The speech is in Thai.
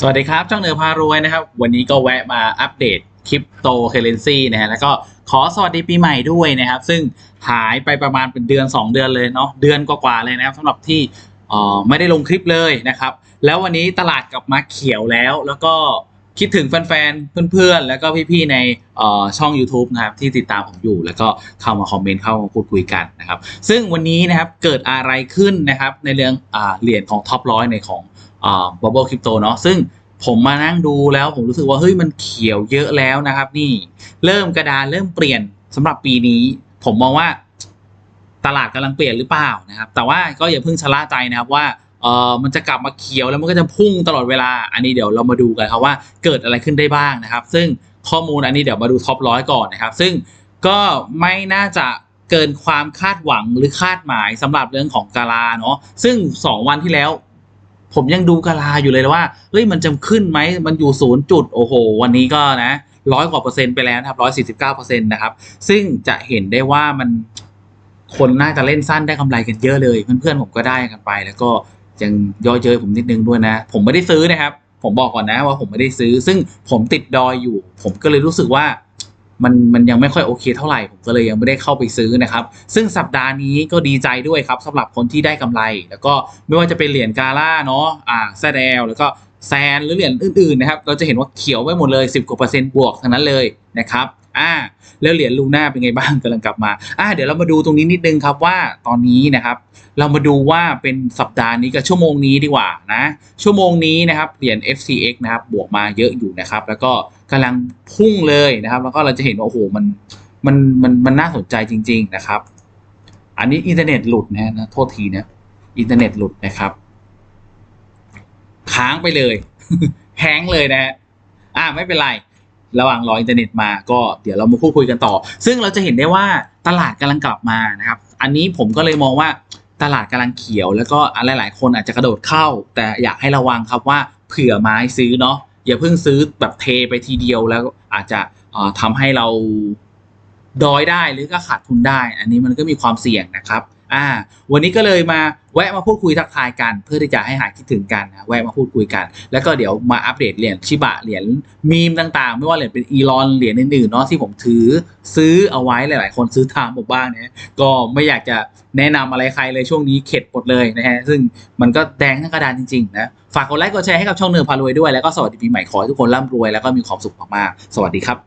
สวัสดีครับจ้องเหนือพารวยนะครับ วันนี้ก็แวะมาอัปเดตคริปโตเคเรนซีนะฮะแล้วก็ขอสวัสดีปีใหม่ด้วยนะครับ ซึ่งหายไปประมาณเป็นเดือน 2 เดือนเลยเนาะเดือนกว่าๆเลยนะครับสำหรับที่อ่อไม่ได้ลงคลิปเลยนะครับ แล้ววันนี้ตลาดกลับมาเขียวแล้วแล้วก็ คิดถึงแฟนๆ เพื่อนๆ แล้วก็พี่ๆ ในช่อง YouTube นะครับที่ติดตามผมอยู่ แล้วก็เข้ามาคอมเมนต์เข้ามาพูดคุยกันนะครับ ซึ่งวันนี้นะครับเกิดอะไรขึ้นนะครับในเรื่องอเหรียญของท็อปร้อยในของบับเบิลคริปโตเนาะซึ่งผมมานั่งดูแล้วผมรู้สึกว่าเฮ้ยมันเขียวเยอะแล้วนะครับนี่เริ่มกระดานเริ่มเปลี่ยนสำหรับปีนี้ ผมมองว่าตลาดกำลังเปลี่ยนหรือเปล่านะครับ แต่ว่าก็อย่าเพิ่งชะล่าใจนะครับว่า เออมันจะกลับมาเขียวแล้วมันก็จะพุ่งตลอดเวลา อันนี้เดี๋ยวเรามาดูกันครับว่าเกิดอะไรขึ้นได้บ้างนะครับ ซึ่งข้อมูลอันนี้เดี๋ยวมาดูท็อปร้อยก่อนนะครับ ซึ่งก็ไม่น่าจะเกินความคาดหวังหรือคาดหมายสำหรับเรื่องของกาลาเนาะซึ่ง 2 วันที่แล้ว ผมยังดูกาลาอยู่เลยว่าเฮ้ยมันจะขึ้นไหมมันอยู่ศูนย์จุดโอ้โห วันนี้ก็นะร้อยกว่าเปอร์เซ็นต์ไปแล้วนะครับร้อยสี่สิบเก้าเปอร์เซ็นต์นะครับ ซึ่งจะเห็นได้ว่ามันคนน่าจะเล่นสั้นได้กำไรกันเยอะเลย เพื่อนๆผมก็ได้กันไป แล้วก็ ยังย่อเย้ยผมนิดนึงด้วยนะ ผมไม่ได้ซื้อนะครับ ผมบอกก่อนนะว่าผมไม่ได้ซื้อ ซึ่งผมติดดอยอยู่ ผมก็เลยรู้สึกว่ามันมันยังไม่ค่อยโอเคเท่าไหร่ ผมก็เลยยังไม่ได้เข้าไปซื้อนะครับ ซึ่งสัปดาห์นี้ก็ดีใจด้วยครับสำหรับคนที่ได้กำไร แล้วก็ไม่ว่าจะเป็นเหรียญกาล่าเนาะอ่าแซดลแล้วก็แซนหรือเหรียญอื่นๆนะครับ เราจะเห็นว่าเขียวไว้หมดเลย 10กว่าเปอร์เซ็นต์บวกทั้งนั้นเลยนะครับ อ่าแล้วเหรียญลูน่าเป็นไงบ้างกำลังกลับมาอ่าเดี๋ยวเรามาดูตรงนี้นิดนึงครับว่าตอนนี้นะครับ เรามาดูว่าเป็นสัปดาห์นี้กับชั่วโมงนี้ดีกว่านะ ชั่วโมงนี้นะครับเหรียญ FCX นะครับบวกมาเยอะอยู่นะครับ แล้วก็กำลังพุ่งเลยนะครับ แล้วก็เราจะเห็นว่าโอ้โหมันมันมันมันน่าสนใจจริง ๆนะครับ อันนี้อินเทอร์เน็ตหลุดนะนะโทษทีนะอินเทอร์เน็ตหลุดนะครับ ค้างไปเลยแฮงเลยนะฮะอ่าไม่เป็นไร ระหว่างรออินเทอร์เน็ตมาก็เดี๋ยวเรามาพูดคุยกันต่อ ซึ่งเราจะเห็นได้ว่าตลาดกำลังกลับมานะครับ อันนี้ผมก็เลยมองว่าตลาดกำลังเขียว แล้วก็อะไรหลายๆคนอาจจะกระโดดเข้า แต่อยากให้ระวังครับว่าเผื่อไม้ซื้อเนาะอย่าเพิ่งซื้อแบบเทไปทีเดียวแล้วอาจจะเอ่อทำให้เราดอยได้หรือก็ขาดทุนได้ อันนี้มันก็มีความเสี่ยงนะครับ อ่า วันนี้ก็เลยมาแวะมาพูดคุยทักทายกัน เพื่อที่จะให้หายคิดถึงกันนะแวะมาพูดคุยกัน แล้วก็เดี๋ยวมาอัปเดตเหรียญชิบะเหรียญมีมต่างๆ ไม่ว่าเหรียญเป็นอีลอนเหรียญอื่นๆเนาะที่ผมถือซื้อเอาไว้หลาย ๆ คนซื้อตามผมบ้างเนี่ยก็ไม่อยากจะแนะนำอะไรใครเลยช่วงนี้เข็ดหมดเลยนะฮะซึ่งมันก็แดงทั้งกระดานจริงๆนะฝากกดไลค์กดแชร์ให้กับช่องเนือพารวยด้วยแล้วก็สวัสดีปีใหม่ขอให้ทุกคนร่ำรวยแล้วก็มีความสุขมากๆสวัสดีครับ